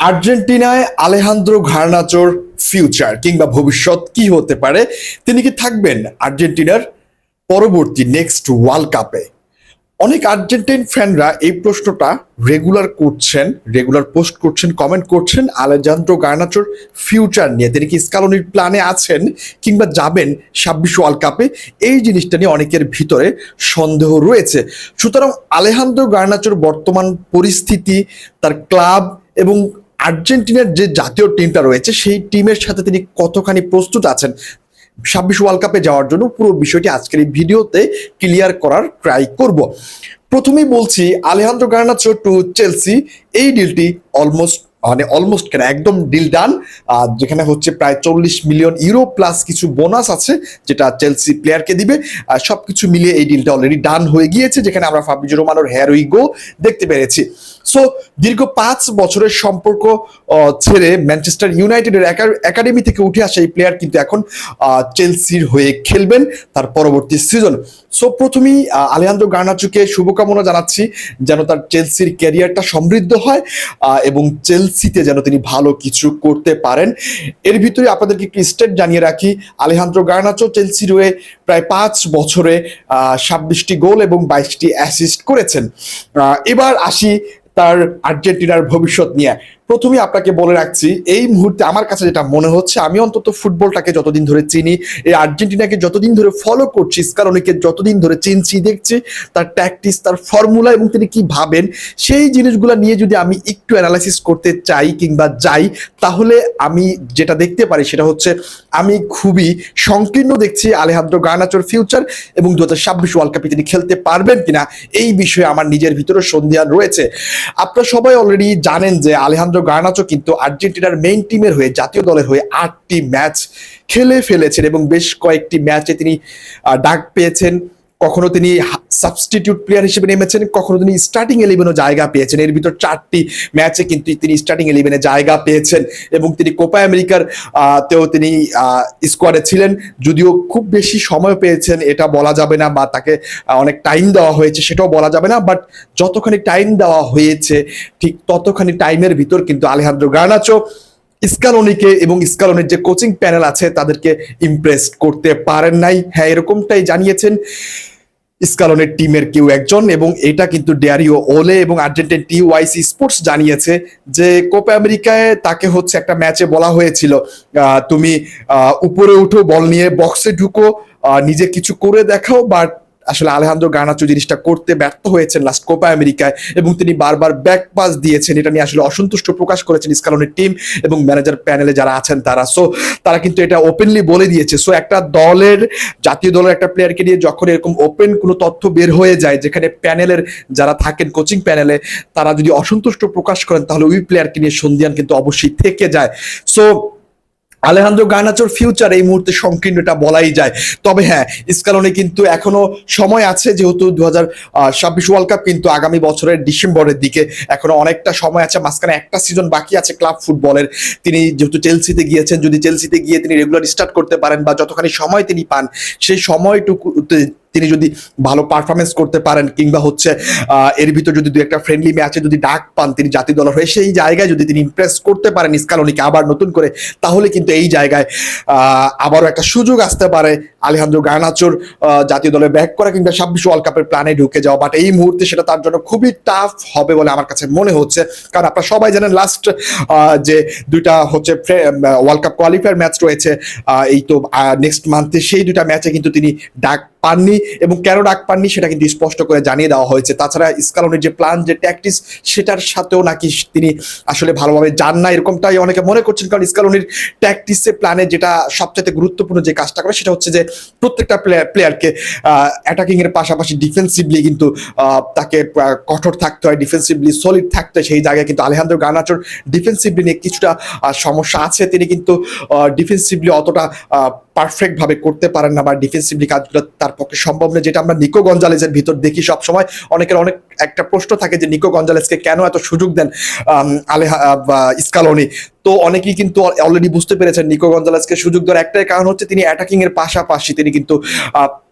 আর্জেন্টিনায় Alejandro ঘারনাচোর future কিংবা ভবিষ্যৎ কি হতে পারে? তিনি কি থাকবেন আর্জেন্টিনার পরবর্তী নেক্সট ওয়ার্ল্ড কাপে অনেক আর্জেন্টিন ফ্যানরা এই প্রশ্নটা রেগুলার করছেন রেগুলার পোস্ট করছেন কমেন্ট করছেন আলেজান্দ্রো গার্নাচোর ফিউচার নিয়ে। তিনি কি স্কালনির প্ল্যানে আছেন কিংবা যাবেন ছাব্বিশ ওয়ার্ল্ড কাপে এই জিনিসটা নিয়ে অনেকের ভিতরে সন্দেহ রয়েছে। সুতরাং আলেহান্দ্রো গার্নাচোর বর্তমান পরিস্থিতি, তার ক্লাব এবং আর্জেন্টিনার যে জাতীয় টিমটা রয়েছে, সেই টিমের সাথে তিনি কতখানি প্রস্তুত আছেন ছাব্বিশ ওয়ার্ল্ড কাপে যাওয়ার জন্য পুরো বিষয়টি আজকের এই ভিডিওতে ক্লিয়ার করার ট্রাই করব। প্রথমেই বলছি, আলেহান্দ্র গার্নাচো টু চেলসি এই ডিলটি অলমোস্ট মানে অলমোস্ট কেন একদম ডিল ডান যেখানে হচ্ছে প্রায় চল্লিশ মিলিয়ন ইউরো প্লাস কিছু বোনাস আছে, যেটা চেলসি প্লেয়ারকে দিবে। সব কিছু মিলিয়ে এই ডিলটা অলরেডি ডান হয়ে গিয়েছে, যেখানে আমরা ফাবিজো রোমানোর হেয়ার উই গো দেখতে পেরেছি। সো দীর্ঘ পাঁচ বছরের সম্পর্ক ছেড়ে ম্যানচেস্টার ইউনাইটেডের একাডেমি থেকে উঠে আসা এই প্লেয়ার কিন্তু এখন চেলসির হয়ে খেলবেন তার পরবর্তী সিজন সো প্রথমেই আলেহান্দ্রো গার্নাচুকে শুভকামনা জানাচ্ছি, যেন তার চেলসির ক্যারিয়ারটা সমৃদ্ধ হয় এবং চেলসিতে যেন তিনি ভালো কিছু করতে পারেন। এর ভিতরে আপনাদেরকে একটি স্টেট জানিয়ে রাখি। আলেহান্দ্রো গার্নাচো চেলসির হয়ে প্রায় পাঁচ বছরে ছাব্বিশটি গোল এবং বাইশটি অ্যাসিস্ট করেছেন। এবার আসি তার আর্জেন্টিনার ভবিষ্যৎ নিয়ে। প্রথমেই আপনাকে বলে রাখছি, এই মুহূর্তে আমার কাছে যেটা মনে হচ্ছে, আমি অন্তত ফুটবলটাকে যতদিন ধরে চিনি, এই আর্জেন্টিনাকে যতদিন ধরে ফলো করছি স্কারনিকে যতদিন ধরে চিনছি, দেখছি, তার ট্যাকটিস তার ফর্মুলা এবং তিনি কি ভাবেন, সেই জিনিসগুলো নিয়ে যদি আমি একটু অ্যানালাইসিস করতে চাই কিংবা যাই, তাহলে আমি যেটা দেখতে পারি সেটা হচ্ছে, আমি খুবই সংকীর্ণ দেখছি আলেহান্দ্রো গার্নাচোর ফিউচার এবং দু হাজার ছাব্বিশ ওয়ার্ল্ড কাপে তিনি খেলতে পারবেন কিনা, এই বিষয়ে আমার নিজের ভিতরে সন্দেহান রয়েছে। আপনারা সবাই অলরেডি জানেন যে আলেহান্দ্রো গার্নাচো কিন্তু আর্জেন্টিনার মেইন টিমের হয়ে, জাতীয় দলের হয়ে আটটি ম্যাচ খেলে ফেলেছেন এবং বেশ কয়েকটি ম্যাচে তিনি ডাক পেয়েছেন। কখনো তিনি সাবস্টিটিউট প্লেয়ার হিসেবে নেমেছেন, কখনো তিনি স্টার্টিং ইলেভেনও জায়গা পেয়েছেন। এর ভিতর চারটি ম্যাচে কিন্তু তিনি স্টার্টিং ইলেভেনে জায়গা পেয়েছেন এবং তিনি কোপা আমেরিকার তেও তিনি স্কোয়াডে ছিলেন। যদিও খুব বেশি সময় পেয়েছেন, এটা বলা যাবে না বা তাকে অনেক টাইম দেওয়া হয়েছে সেটাও বলা যাবে না বাট যতখানি টাইম দেওয়া হয়েছে, ঠিক ততখানি টাইমের ভিতর কিন্তু আলেহান্দ্রো গার্নাচো স্কালনিকে এবং স্কালনের যে কোচিং প্যানেল আছে, তাদেরকে ইমপ্রেস করতে পারেন নাই। হ্যাঁ এরকমটাই জানিয়েছেন। স্কালনের টিমের কেউ একজন এবং এটা কিন্তু ডেয়ারিও ওলে এবং আর্জেন্টিন টি ওয়াইসি স্পোর্টস জানিয়েছে যে কোপা আমেরিকায় তাকে হচ্ছে একটা ম্যাচে বলা হয়েছিল তুমি উপরে উঠো, বল নিয়ে বক্সে ঢুকো নিজে কিছু করে দেখাও বাট আসলে আলেহান্দ্রো গানাচো জিনিসটা করতে ব্যর্থ হয়েছেন লাস্ট কোপা আমেরিকায় এবং তিনি বারবার ব্যাক পাস দিয়েছেন। এটা নিয়ে আসলে অসন্তুষ্ট প্রকাশ করেছেন স্কালনের টিম এবং ম্যানেজার প্যানেলে যারা আছেন তারা। সো তারা কিন্তু এটা ওপেনলি বলে দিয়েছে। সো একটা দলের, জাতীয় দলের একটা প্লেয়ারকে নিয়ে যখন এরকম ওপেন কোনো তথ্য বের হয়ে যায়, যেখানে প্যানেলের যারা থাকেন কোচিং প্যানেলে তারা যদি অসন্তুষ্ট প্রকাশ করেন, তাহলে ওই প্লেয়ারকে নিয়ে সন্ধিয়ান কিন্তু অবশ্যই থেকে যায়। সো আলেহান্দ্রো গার্নাচোর ফিউচার এই মুহূর্তে সংকীর্ণ এটা বলাই যায়। তবে হ্যাঁ স্কালনে কিন্তু এখনও সময় আছে, যেহেতু দু হাজার ছাব্বিশ ওয়ার্ল্ড কাপ কিন্তু আগামী বছরের ডিসেম্বরের দিকে এখনও অনেকটা সময় আছে, মাঝখানে একটা সিজন বাকি আছে ক্লাব ফুটবলের তিনি যেহেতু চেলসিতে গিয়েছেন, যদি চেলসিতে গিয়ে তিনি রেগুলার স্টার্ট করতে পারেন বা যতখানি সময় তিনি পান, সেই সময়টুকু তিনি যদি ভালো পারফরমেন্স করতে পারেন কিংবা হচ্ছে এর ভিতর যদি দু একটা ফ্রেন্ডলি ম্যাচে যদি ডাক পান তিনি জাতীয় দলের হয়ে, সেই জায়গায় যদি তিনি ইমপ্রেস করতে পারেন স্কালনিকে আবার নতুন করে, তাহলে কিন্তু এই জায়গায় আবারও একটা সুযোগ আসতে পারে আলেহান্দ্রো গার্নাচোর আহ, জাতীয় দলে ব্যাক করা কিংবা ছাব্বিশ ওয়ার্ল্ড কাপের প্ল্যানে ঢুকে যাওয়া। বাট এই মুহূর্তে সেটা তার জন্য খুবই টাফ হবে বলে আমার কাছে মনে হচ্ছে। কারণ আপনারা সবাই জানেন লাস্ট যে দুইটা হচ্ছে ওয়ার্ল্ড কাপ কোয়ালিফায়ার ম্যাচ রয়েছে এই তো নেক্সট মান্থে সেই দুইটা ম্যাচে কিন্তু তিনি ডাক পাননি এবং কেন ডাক পাননি সেটা কিন্তু স্পষ্ট করে জানিয়ে দেওয়া হয়েছে। তাছাড়া স্কালনের যে প্ল্যান যে ট্যাকটিস সেটার সাথেও নাকি তিনি আসলে ভালোভাবে যান না এরকমটাই অনেকে মনে করছেন। কারণ স্কালনির ট্যাকটিসে প্ল্যানে যেটা সবচেয়ে গুরুত্বপূর্ণ যে কাজটা করে সেটা হচ্ছে যে প্রত্যেকটা প্লেয়ার প্লেয়ারকে অ্যাটাকিং এর পাশাপাশি ডিফেন্সিভলি কিন্তু তাকে কঠোর থাকতে হয় ডিফেন্সিভলি সলিড থাকতে হয়। সেই জায়গায় কিন্তু আলেহান্দ্র গানাচোর ডিফেন্সিভলি নিয়ে কিছুটা সমস্যা আছে। তিনি কিন্তু ডিফেন্সিভলি অতটা পারফেক্ট ভাবে করতে পারেন না বা ডিফেন্সিভলি কাজগুলো তার পক্ষে সম্ভব নয়, যেটা আমরা নিকো গঞ্জালেজের ভিতর দেখি সবসময়। অনেকের অনেক একটা প্রশ্ন থাকে যে নিকো গঞ্জালেসকে কেন এত সুযোগ দেন আলেহা ইস্কালনি? স্কালোনি তো অনেকেই কিন্তু অলরেডি বুঝতে পেরেছেন নিকো গঞ্জালেসকে সুযোগ দেওয়ার একটাই কারণ হচ্ছে তিনি অ্যাটাকিংয়ের পাশাপাশি তিনি কিন্তু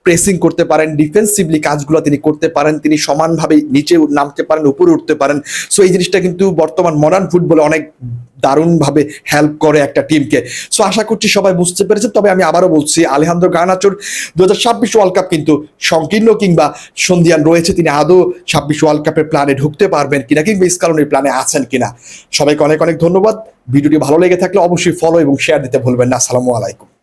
প্রেসিং করতে পারেন ডিফেন্সিভলি কাজগুলো তিনি করতে পারেন, তিনি সমানভাবে নিচে নামতে পারেন, উপরে উঠতে পারেন। সো এই জিনিসটা কিন্তু বর্তমান মডার্ন ফুটবলে অনেক দারুণভাবে হেল্প করে একটা টিমকে সো আশা করছি সবাই বুঝতে পেরেছেন তবে আমি আবারও বলছি আলেহান্দ্র গানাচোর দু হাজার ছাব্বিশ ওয়ার্ল্ড কাপ কিন্তু সংকীর্ণ কিংবা সন্ধিয়ান রয়েছে, তিনি আদৌ ছাব্বিশ ওয়ার্ল্ড কাপের প্ল্যানে ঢুকতে পারবেন কিনা কিংবা স্কালনের প্ল্যানে আছেন কিনা। সবাইকে অনেক অনেক ধন্যবাদ। ভিডিওটি ভালো লেগে থাকলে অবশ্যই ফলো এবং শেয়ার দিতে ভুলবেন না। আসসালামু আলাইকুম।